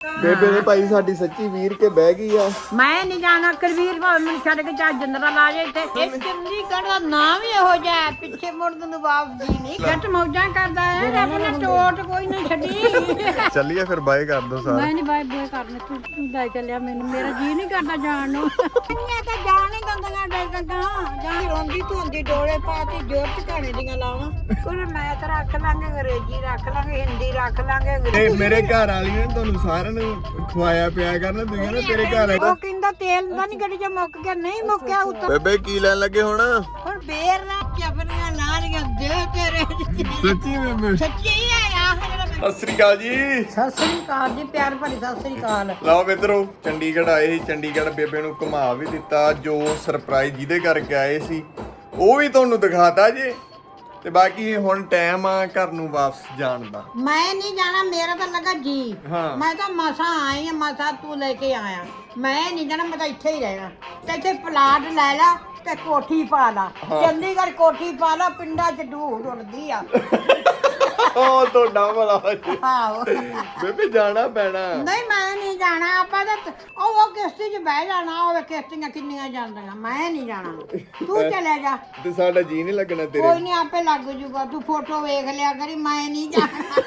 ਬੇਬੇ ਨੇ ਭਾਈ ਸਾਡੀ ਸੱਚੀ ਵੀਰ ਕੇ ਬਹਿ ਗਈ ਆ। ਮੈਂ ਨਹੀਂ ਜਾਣਾ ਕਰਵੀਰ ਭਾਵੇਂ ਮੈਨੂੰ ਛੱਡ ਕੇ ਚਾ ਜੰਦਰਾ ਲਾ ਜੇ ਤੇ ਇਹ ਚੰਡੀਗੜ੍ਹ ਦਾ ਨਾਮ ਹੀ ਇਹੋ ਜਿਹਾ ਹੈ, ਪਿੱਛੇ ਮੁੜਨ ਨੂੰ ਵਾਪਸ ਜੀ ਨਹੀਂ ਘੱਟ ਮੌਜਾਂ ਕਰਦਾ ਹੈ ਰੱਬ ਨੇ ਟੋਟ ਕੋਈ ਨਹੀਂ ਛੱਡੀ। ਚੱਲੀਏ ਫਿਰ ਬਾਏ ਕਰ ਦੋ ਸਾਰੇ। ਮੈਂ ਨਹੀਂ ਬਾਈ ਬੋਏ ਕਰਨੇ ਤੂੰ ਤੂੰ ਲੈ ਚੱਲਿਆ ਮੈਨੂੰ ਮੇਰਾ ਜੀ ਨਹੀਂ ਕਰਦਾ ਜਾਣ ਨੂੰ। ਇੰਨੀਆਂ ਤਾਂ ਜਾਣ ਹੀ ਗੰਦੀਆਂ ਡੇਗਾਂ ਜਾਂ ਰੋਂਦੀ ਧੋਂਦੀ ਡੋਲੇ ਪਾਤੀ ਜੋਰ ਟਿਕਾਣੇ ਦੀਆਂ ਲਾਵਾਂ। ਕੋਈ ਮੈਂ ਤਾਂ ਰੱਖ ਲਾਂਗੇ ਅੰਗਰੇਜ਼ੀ ਰੱਖ ਲਾਂਗੇ ਹਿੰਦੀ ਰੱਖ ਲਾਂਗੇ ਤੇ ਮੇਰੇ ਘਰ ਵਾਲੀ ਨੇ ਤੁਹਾਨੂੰ ਸਾਰਿਆਂ ਨੂੰ ਖਵਾਇਆ ਪਿਆ ਕਰਨਾ ਤੁਸੀਂ ਕਹਿੰਦੇ ਤੇਰੇ ਘਰ ਉਹ ਕਹਿੰਦਾ ਤੇਲ ਦਾ ਨਹੀਂ ਗੱਡੀ ਚ ਮੁੱਕ ਗਿਆ ਨਹੀਂ ਮੁੱਕਿਆ ਉੱਤੋਂ ਬੇਬੇ ਕੀ ਲੈਣ ਲੱਗੇ ਹੁਣ? ਹੁਣ ਬੇਰ ਨਾ ਚਪਲੀਆਂ ਲਾਣੀਆਂ ਦੇ ਤੇਰੇ ਸੱਚੀ ਬੇਬੇ? ਸੱਚੀ ਹੈ ਆਹ ਸਤਿ ਸ੍ਰੀ ਅਕਾਲ ਜੀ। ਸਤਿ ਸ੍ਰੀ ਅਕਾਲ ਜੀ ਪਿਆਰ ਭਰੀ ਸਤਿ ਸ੍ਰੀ ਅਕਾਲ। ਲਓ ਮਿੱਤਰੋ ਚੰਡੀਗੜ੍ਹ ਆਏ ਸੀ ਚੰਡੀਗੜ੍ਹ ਬੇਬੇ ਨੂੰ ਘੁਮਾ ਵੀ ਦਿੱਤਾ ਜੋ ਸਰਪ੍ਰਾਈਜ਼ ਜਿਹਦੇ ਕਰਕੇ ਆਏ ਸੀ ਉਹ ਵੀ ਤੁਹਾਨੂੰ ਦਿਖਾਤਾ ਜੀ। ਤੇ ਬਾਕੀ ਹੁਣ ਟਾਈਮ ਆ ਘਰ ਨੂੰ ਵਾਪਸ ਜਾਣ ਦਾ। ਮੈਂ ਨਹੀਂ ਜਾਣਾ ਮੇਰਾ ਤਾਂ ਲੱਗਾ ਜੀ। ਹਾਂ। ਮੈਂ ਤਾਂ ਮਸਾ ਆਈ ਆ ਮਸਾ ਤੂੰ ਲੈ ਕੇ ਆਇਆ। ਮੈਂ ਨਹੀਂ ਜਾਣਾ ਮੈਂ ਤਾਂ ਇੱਥੇ ਹੀ ਰਹਿਣਾ। ਤੇ ਇੱਥੇ ਪਲਾਟ ਲੈ ਲਾ ਤੇ ਕੋਠੀ ਪਾ ਲਾ। ਚੰਡੀਗੜ੍ਹ ਕੋਠੀ ਪਾ ਲਾ ਪਿੰਡਾਂ ਚ ਢੂਹ ਰੁੜਦੀ ਆ। ਉਹ ਤੁਹਾਡਾ ਭਲਾ ਜੀ। ਆਹੋ। ਬੇਬੇ ਜਾਣਾ ਪੈਣਾ। ਨਹੀਂ ਮੈਂ ਨਹੀਂ ਜਾਣਾ। ਆਪਾਂ ਤਾਂ ਉਹ ਉਹ ਕਿਸ਼ਤੀ 'ਚ ਬਹਿ ਜਾਣਾ। ਉਹ ਕਿਸ਼ਤੀਆਂ ਕਿੰਨੀਆਂ ਜਾਂਦੀਆਂ ਮੈਂ ਨਹੀਂ ਜਾਣਾ। ਤੂੰ ਚਲੇ ਜਾ। ਤੇ ਸਾਡਾ ਜੀ ਨਹੀਂ ਲੱਗਣਾ ਤੇਰੇ। ਕੋਈ ਨਹੀਂ ਆਪੇ ਲੱਗ ਜੂਗਾ। ਤੂੰ ਫੋਟੋ ਵੇਖ ਲਿਆ ਕਰੀ। ਮੈਂ ਨਹੀਂ ਜਾਣਾ।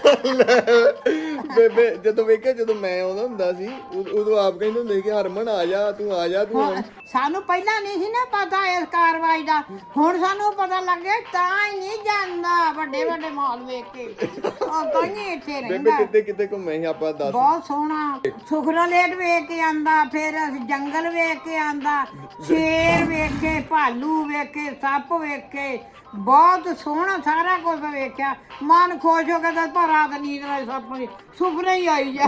ਬੇਬੇ ਜਦੋਂ ਵੇਖਿਆ ਜਦੋਂ ਮੈਂ ਆਉਂਦਾ ਹੁੰਦਾ ਸੀ ਉਦ- ਉਦੋਂ ਆਪ ਕਹਿੰਦੇ ਹੁੰਦੇ ਕਿ ਹਰਮਨ ਆ ਜਾ ਤੂੰ ਆ ਜਾ ਤੂੰ ਆ। ਸਾਨੂੰ ਪਹਿਲਾਂ ਨਹੀਂ ਸੀ ਨਾ ਪਤਾ ਇਸ ਕਾਰਵਾਈ ਦਾ। ਹੁਣ ਸਾਨੂੰ ਪਤਾ ਲੱਗਿਆ ਤਾਂ ਹੀ ਨਹੀਂ ਜਾਂਦਾ ਵੱਡੇ ਵੱਡੇ ਮਾਲ ਵੇਖ ਕੇ। ਤਾਂ ਹੀ ਇੱਥੇ ਬੇਬੇ ਰਹਿੰਦਾ ਕਿੱਥੇ ਕਿੱਥੇ ਘੁੰਮੇ ਸੀ ਆਪਾਂ? ਦੱਸ। ਬਹੁਤ ਸੋਹਣਾ। ਸੁਖਰਾ ਲੇਟ ਵੇਖ ਕੇ ਆਂਦਾ ਫਿਰ ਅਸੀਂ ਜੰਗਲ ਵੇਖ ਕੇ ਆਂਦਾ ਸ਼ੇਰ ਵੇਖ ਕੇ ਭਾਲੂ ਵੇਖ ਕੇ ਸੱਪ ਵੇਖ ਕੇ ਬਹੁਤ ਸੋਹਣਾ ਸਾਰਾ ਕੁਝ ਵੇਖਿਆ। ਮਨ ਖੁਸ਼ ਹੋ ਗਿਆ ਤਾਂ ਰਾਤ ਨੀਂਦ ਨਾਲ ਸੱਪ ਸੁਪਨੇ ਹੀ ਆਈ ਜਾ।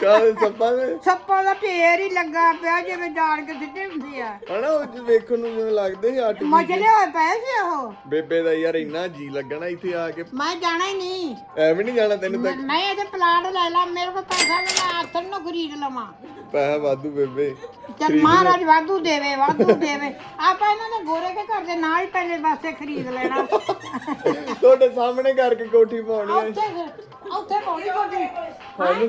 ਕਾਹ ਸੱਪਾਂ ਦੇ? ਸੱਪਾਂ ਦਾ ਢੇਰ ਹੀ ਲੱਗਾ ਪਿਆ ਜਿਵੇਂ ਜਾਣ ਕੇ ਸਿੱਟੇ ਹੁੰਦੇ ਆ। ਹਨਾ ਉਹ ਚ ਵੇਖਣ ਨੂੰ ਜਿਵੇਂ ਲੱਗਦੇ ਸੀ ਆਟ ਮਜਲੇ ਹੋਏ ਪਏ ਸੀ ਉਹ। ਬੇਬੇ ਦਾ ਯਾਰ ਇੰਨਾ ਜੀ ਲੱਗਣਾ ਇੱਥੇ ਆ ਕੇ। ਮੈਂ ਜਾਣਾ ਹੀ ਨਹੀਂ। ਐਵੇਂ ਨਹੀਂ ਜਾਣਾ ਤੈਨੂੰ ਤਾਂ। ਮੈਂ ਇਹਦੇ ਪਲਾਟ ਲੈ ਲਾ ਮੇਰੇ ਕੋਲ ਪੈਸਾ ਨਹੀਂ ਮੈਂ ਆਥਣ ਨੂੰ ਖਰੀਦ ਲਵਾਂ। ਪੈਸਾ ਵਾਧੂ ਬੇਬੇ। ਚੱਲ ਮਹਾਰਾਜ ਵਾਧੂ ਦੇਵੇ ਵਾਧੂ ਦੇਵੇ। ਆਪਾਂ ਇਹਨਾਂ ਦੇ ਗੋਰੇ ਕੇ ਘਰ ਦੇ ਨਾਲ ਹੀ ਪਹਿਲੇ ਪਾਸੇ ਖਰੀਦ ਲੈਣਾ। ਤੁਹਾਡੇ ਸਾਹਮਣੇ ਕਰਕੇ ਕੋਠੀ ਪਾਉਣੀ ਹੈ। ਉੱਥੇ ਉੱਥੇ ਪਾਉਣੀ ਕੋਠੀ। ਹਾਂਜੀ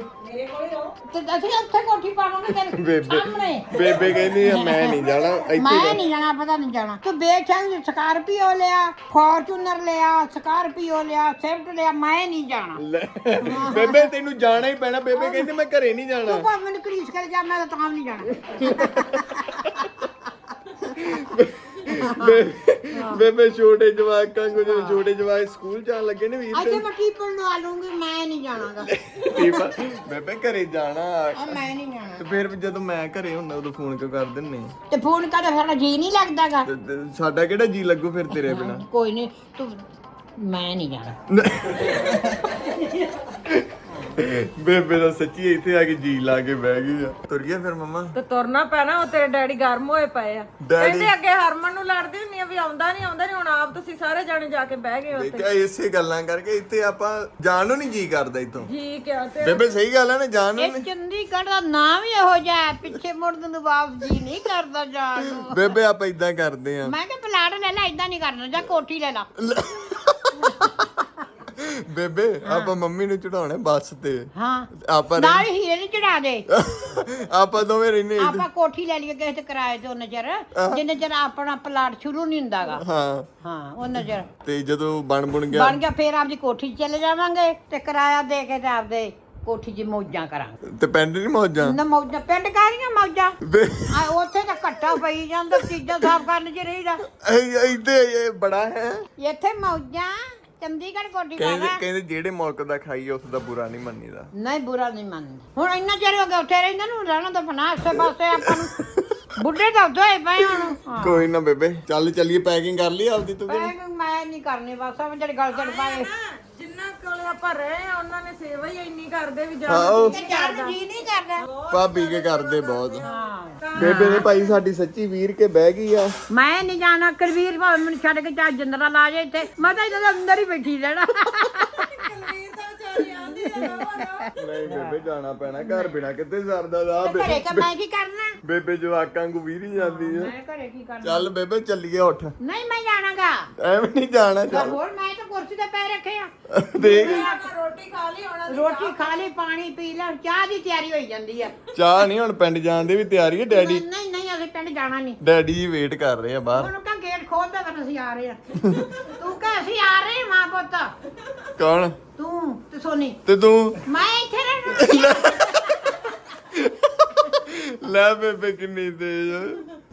ਤੇ ਅਸੀਂ ਉੱਥੇ ਕੋਠੀ ਪਾਵਾਂਗੇ ਤੇਰੇ ਬੇਬੇ ਸਾਹਮਣੇ। ਬੇਬੇ ਕਹਿੰਦੀ ਆ ਮੈਂ ਨਹੀਂ ਜਾਣਾ ਇੱਥੇ ਮੈਂ ਨਹੀਂ ਜਾਣਾ ਪਤਾ ਨਹੀਂ ਜਾਣਾ। ਤੂੰ ਬੇਚੰਗ ਸਕਾਰਪੀਓ ਲਿਆ ਫੋਰਚੂਨਰ ਲਿਆ ਸਕਾਰਪੀਓ ਲਿਆ ਸਵਿਫਟ ਲਿਆ ਮੈਂ ਨਹੀਂ ਜਾਣਾ। ਲੈ, ਬੇਬੇ ਤੈਨੂੰ ਜਾਣਾ ਹੀ ਪੈਣਾ। ਬੇਬੇ ਕਹਿੰਦੀ ਮੈਂ ਘਰੇ ਨਹੀਂ ਜਾਣਾ। ਤੂੰ ਭਾਵੇਂ ਮੈਨੂੰ ਕਰੀਸ ਕਰ ਜਾ ਮੈਂ ਤਾਂ ਤਾਂ ਵੀ ਨਹੀਂ ਜਾਣਾ। ਬੇ- ਬੇਬੇ ਛੋਟੇ ਜਵਾਕਾਂ ਨੂੰ ਜਦੋਂ ਛੋਟੇ ਜਵਾਕ ਸਕੂਲ ਜਾਣ ਲੱਗੇ ਨੇ ਵੀਰ। ਅੱਛਾ ਮੈਂ ਟੀਪਲ ਲਵਾ ਲੂੰਗੀ ਮੈਂ ਨਹੀਂ ਜਾਣਾਗਾ। ਆ। ਬੇਬੇ ਘਰੇ ਜਾਣਾ। ਆ ਮੈਂ ਨਹੀਂ ਜਾਣਾ। ਤੇ ਫਿਰ ਜਦੋਂ ਮੈਂ ਘਰੇ ਹੁੰਦਾ ਉਦੋਂ ਫੋਨ ਕਿਉਂ ਕਰ ਦਿੰਨੇ ਤੇ ਫੋਨ ਕਰਦਾ ਸਾਡਾ ਜੀ ਨਹੀਂ ਲੱਗਦਾਗਾ। ਤੇ- ਤੇ ਸਾਡਾ ਕਿਹੜਾ ਜੀ ਲੱਗੂ ਫਿਰ ਤੇਰੇ ਬਿਨਾ? ਕੋਈ ਨਹੀਂ ਤੂੰ ਮੈਂ ਨਹੀਂ ਜਾਣਾ। ਬੇਬੇ ਦਾ ਸੱਚੀ ਇੱਥੇ ਆ ਕੇ ਜੀ ਲਾ ਕੇ ਬਹਿ ਗਈ ਆ। ਤੁਰ ਗਿਆ ਫਿਰ ਮੰਮਾ? ਤੇ ਤੁਰਨਾ ਪੈਣਾ ਉਹ ਤੇਰੇ ਡੈਡੀ ਗਰਮ ਹੋਏ ਪਏ ਆ। ਡੈਡੀ ਕਹਿੰਦੇ ਅੱਗੇ ਹਰਮਨ ਨੂੰ ਲੜਦੀ ਹੁੰਨੀ ਆ ਵੀ ਆਉਂਦਾ ਨਹੀਂ ਆਉਂਦਾ ਨਹੀਂ ਹੁਣ ਆਪ ਤੁਸੀਂ ਸਾਰੇ ਜਾਣੇ ਜਾ ਕੇ ਬਹਿ ਗਏ ਉੱਥੇ। ਦੇਖਿਆ ਇਸੇ ਗੱਲਾਂ ਕਰਕੇ ਇੱਥੇ ਆਪਾਂ ਜਾਣ ਨੂੰ ਨਹੀਂ ਜੀ ਕਰਦਾ ਇੱਥੋਂ। ਠੀਕ ਆ ਤੇ ਬੇਬੇ ਸਹੀ ਗੱਲ ਆ ਨਾ ਜਾਣ ਨੂੰ ਇਹ ਚੰਡੀਗੜ੍ਹ ਦਾ ਨਾਮ ਹੀ ਇਹੋ ਜਿਹਾ ਹੈ, ਪਿੱਛੇ ਮੁੜਨ ਨੂੰ ਵਾਪਸ ਜੀ ਨਹੀਂ ਕਰਦਾ ਜਾਣ ਨੂੰ। ਬੇਬੇ ਆਪਾਂ ਇਦਾਂ ਕਰਦੇ ਆ। ਮੈਂ ਕਿਹਾ ਪਲਾਟ ਲੈ ਲੈ ਇਦਾਂ ਨਹੀਂ ਕਰਨਾ ਜਾਂ ਕੋਠੀ ਲੈ। ਲਾ ਬੇਬੇ ਆਪਾਂ ਮੰਮੀ ਨੂੰ ਚੜਾਉਣੇ ਬੱਸ ਤੇ। ਹਾਂ। ਆਪਾਂ ਨਾਲ ਹੀਰੇ ਨਹੀਂ ਚੜਾ ਦੇ। ਆਪਾਂ ਦੋਵੇਂ ਰਹਿੰਦੇ। ਆਪਾਂ ਕੋਠੀ ਲੈ ਲਈਏ ਕਿਸੇ ਤੇ ਕਿਰਾਏ ਤੇ ਚਿਰ ਜਿੰਨੇ ਚਿਰ ਆਪਣਾ ਪਲਾਟ ਸ਼ੁਰੂ ਨਹੀਂ ਹੁੰਦਾਗਾ। ਹਾਂ। ਹਾਂ ਉਹਨਾਂ ਚਿਰ ਤੇ ਜਦੋਂ ਬਣ ਬਣ ਗਿਆ ਬਣ ਗਿਆ ਫੇਰ ਆਪਦੀ ਕੋਠੀ ਚਲੇ ਜਾਵਾਂਗੇ ਤੇ ਕਿਰਾਇਆ ਦੇ ਕੇ ਤੇ ਆਪਦੇ ਕੋਠੀ 'ਚ ਮੌਜਾਂ ਕਰਾਂਗੇ। ਤੇ ਪਿੰਡ ਨਹੀਂ ਮੌਜਾਂ? ਨਾ ਮੌਜਾਂ ਪਿੰਡ ਕਾਹਦੀਆਂ ਮੌਜਾਂ? ਆ ਉੱਥੇ ਤਾਂ ਘੱਟਾ ਪਈ ਜਾਂਦਾ ਚੀਜ਼ਾਂ ਸਾਫ਼ ਕਰਨ 'ਚ ਰਹੀਦਾ। ਇਹ- ਇੱਥੇ ਇਹ ਬੜਾ ਹੈ। ਇੱਥੇ ਮੌਜਾਂ ਚੰਡੀਗੜ੍ਹ ਕੋਠੀ ਕਹਿੰਦੇ ਕਹਿੰਦੇ ਜਿਹੜੇ ਮੁਲਕ ਦਾ ਖਾਈਏ ਉਸ ਦਾ ਬੁਰਾ ਨਹੀਂ ਮੰਨੀਦਾ। ਨਹੀਂ ਬੁਰਾ ਨਹੀਂ ਮੰਨਦਾ। ਹੁਣ ਇੰਨਾ ਚਿਰ ਹੋ ਗਿਆ ਉੱਥੇ ਰਹਿੰਦਾ ਨੂੰ ਰਹਿਣਾ ਤਾਂ ਫਨਾ ਆਸੇ ਪਾਸੇ ਆਪਾਂ ਨੂੰ। ਬੁੱਢੇ ਤਾਂ ਹੋਏ ਪਏ ਹੁਣ। ਹਾਂ। ਕੋਈ ਨਾ ਬੇਬੇ ਚੱਲ ਚੱਲੀਏ ਪੈਕਿੰਗ ਕਰ ਲਈ ਆਪਦੀ ਤੂੰ ਮੈਂ ਮੈਂ ਨਹੀਂ ਕਰਨੀ ਬਸ ਆ ਜਿਹੜੀ ਗੱਲ ਚੜ ਪਾਏ ਜਿੰਨਾ ਕੋਲੇ ਆਪਾਂ ਰਹੇ ਆ ਉਹਨਾਂ ਨੇ ਸੇਵਾ ਹੀ ਇੰਨੀ ਕਰਦੇ ਵੀ ਜਾਣ ਨੂੰ ਜੀ ਨਹੀਂ ਕਰਦਾ। ਭਾਬੀ ਕੇ ਕਰਦੇ ਬਹੁਤ। ਬੇਬੇ ਨੇ ਭਾਈ ਸਾਡੀ ਸੱਚੀ ਵੀਰ ਕੇ ਬਹਿ ਗਈ ਆ। ਮੈਂ ਨਹੀਂ ਜਾਣਾ ਕਰਵੀਰ ਭਾਵੇਂ ਮੈਨੂੰ ਛੱਡ ਕੇ ਚਾ ਜੰਦਰਾ ਲਾ ਜੇ ਇੱਥੇ। ਮੈਂ ਤਾਂ ਇਹਨਾਂ ਦੇ ਅੰਦਰ ਹੀ ਬੈਠੀ ਰਹਿਣਾ ਕਲਵੀਰ ਤਾਂ ਵਿਚਾਰੀ ਆਂਦੀ ਨਹੀਂ ਬੇਬੇ ਜਾਣਾ ਪੈਣਾ ਘਰ ਬਿਨਾ ਕਿੱਥੇ ਸਰਦਾ ਦਾ? ਘਰੇ ਕਿ ਮੈਂ ਕੀ ਕਰਨਾ? ਬੇਬੇ ਜਵਾਕਾਂ ਨੂੰ ਵੀਰੀ ਜਾਂਦੀ ਆ। ਮੈਂ ਘਰੇ ਕੀ ਕਰਨਾ? ਚੱਲ ਬੇਬੇ ਚੱਲੀਏ ਉੱਠ। ਨਹੀਂ ਮੈਂ ਜਾਣਾਗਾ। ਐਵੇਂ ਨਹੀਂ ਜਾਣਾ ਚੱਲ। ਹੋਰ ਮੈਂ ਤਾਂ ਕੁਰਸੀ ਤੇ ਪੈ ਰੱਖਿਆ ਦੇਖ। ਰੋਟੀ ਖਾ ਲਈ ਹੋਣਾ ਰੋਟੀ ਖਾ ਲਈ ਪਾਣੀ ਪੀ ਲੈ ਚਾਹ ਦੀ ਤਿਆਰੀ ਹੋਈ ਜਾਂਦੀ ਆ। ਚਾਹ ਨਹੀਂ ਹੁਣ ਪਿੰਡ ਜਾਣ ਦੀ ਵੀ ਤਿਆਰੀ ਹੈ ਡੈਡੀ? ਨਹੀਂ ਨਹੀਂ ਅਸੀਂ ਪਿੰਡ ਜਾਣਾ ਨਹੀਂ। ਡੈਡੀ ਜੀ ਵੇਟ ਕਰ ਰਹੇ ਆ ਬਾਹਰ। ਉਹਨੂੰ ਗੇਟ ਖੋਲ ਦੇ ਫਿਰ ਅਸੀਂ ਆ ਰਹੇ ਆ ਤੂੰ ਕਹ ਅਸੀਂ ਆ ਰਹੇ ਮਾਂ ਪੁੱਤ। ਕੌਣ? ਤੂੰ ਤੇ ਸੋਨੀ। ਤੇ ਤੂੰ? ਮੈਂ ਇੱਥੇ ਰਹਿਣਾ। ਲੈ। ਬੇਬੇ ਕਿੰਨੀ ਤੇਜ਼। ਆ।